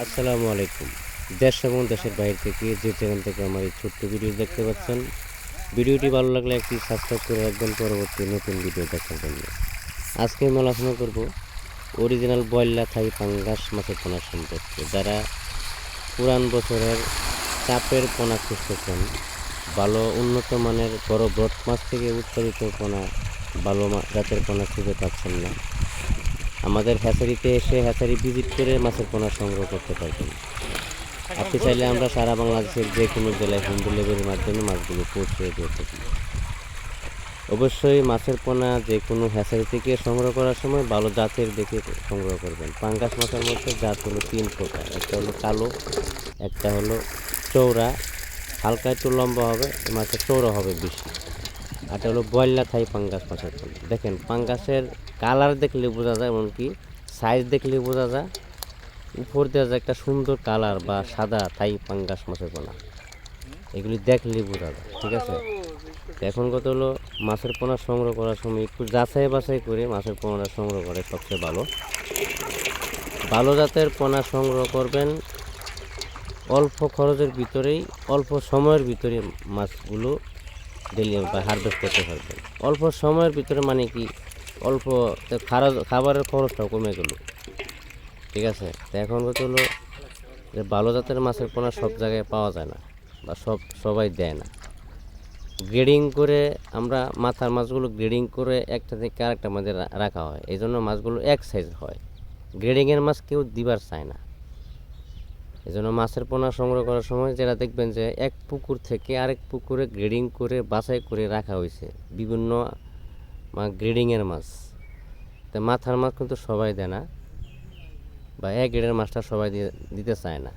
আসসালামু আলাইকুম। দেশ এবং দেশের বাইরে থেকে যে চ্যানেল থেকে আমার এই ছোট্ট ভিডিও দেখতে পাচ্ছেন, ভিডিওটি ভালো লাগলে একটি সাবস্ক্রাইব করে রাখবেন, পরবর্তী নতুন ভিডিও দেখার জন্য। আজকে আমি আলোচনা করব অরিজিনাল বয়লা থাই পাঙ্গাস মাছের পোনা সম্পর্কে, যারা পুরান বছরের চাপের পোনা খুঁজতেছেন, ভালো উন্নত মানের বড় ব্রড মাছ থেকে উৎপাদিত পোনা, ভালো জাতের পোনা খুঁজে পাচ্ছেন না। আমাদের হ্যাচারিতে এসে হ্যাচারি ভিজিট করে মাছের পোনা সংগ্রহ করতে পারবেন। আপনি চাইলে আমরা সারা বাংলাদেশের যে কোনো জেলায় হোম ডেলিভারির মাধ্যমে মাছগুলো পৌঁছে দিয়ে থাকি। অবশ্যই মাছের পোনা যে কোনো হ্যাচারি থেকে সংগ্রহ করার সময় ভালো জাতের দেখে সংগ্রহ করবেন। পাঙ্গাস মাছের মধ্যে জাত হলো তিন প্রকার। একটা হলো কালো, একটা হলো চৌড়া হালকা একটু লম্বা হবে, মাছের চৌড়া হবে বেশি। আর এটা হলো বয়লা থাই পাঙ্গাস মাছের পোনা দেখেন, পাঙ্গাসের কালার দেখলে বোঝা যায়, এমনকি সাইজ দেখলে বোঝা যায়। উপর দেওয়া যায় একটা সুন্দর কালার বা সাদা থাই পাঙ্গাস মাছের পোনা। এগুলি দেখলে বোঝা যায়, ঠিক আছে? এখন কত হলো, মাছের পোনা সংগ্রহ করার সময় একটু যাচাই বাছাই করে মাছের পোনা সংগ্রহ করে, সবচেয়ে ভালো। ভালো জাতের পোনা সংগ্রহ করবেন অল্প খরচের ভিতরেই, অল্প সময়ের ভিতরে মাছগুলো ডেলি হারভেস্ট করতে পারবেন অল্প সময়ের ভিতরে মানে কি, অল্প তো খারা- খাবারের খরচটাও কমে গেল। ঠিক আছে? তো এখন কথা হলো যে ভালো জাতের মাছের পোনা সব জায়গায় পাওয়া যায় না বা সব, সবাই দেয় না। গ্রেডিং করে আমরা মাথার মাছগুলো গ্রেডিং করে একটা থেকে আরেকটা মাঝে রাখা হয়। এই জন্য মাছগুলো এক সাইজ হয়। গ্রেডিংয়ের মাছ কেউ দিবার চায় না। এই জন্য মাছের পোনা সংগ্রহ করার সময় যেটা দেখবেন যে এক পুকুর থেকে আরেক পুকুরে গ্রেডিং করে, বাছাই করে রাখা হয়েছে। বিভিন্ন গ্রেডিংয়ের মাছ। তো মাথার মাছ কিন্তু সবাই দেয় না বা এক গ্রেডের মাছটা সবাই দিতে চায় না।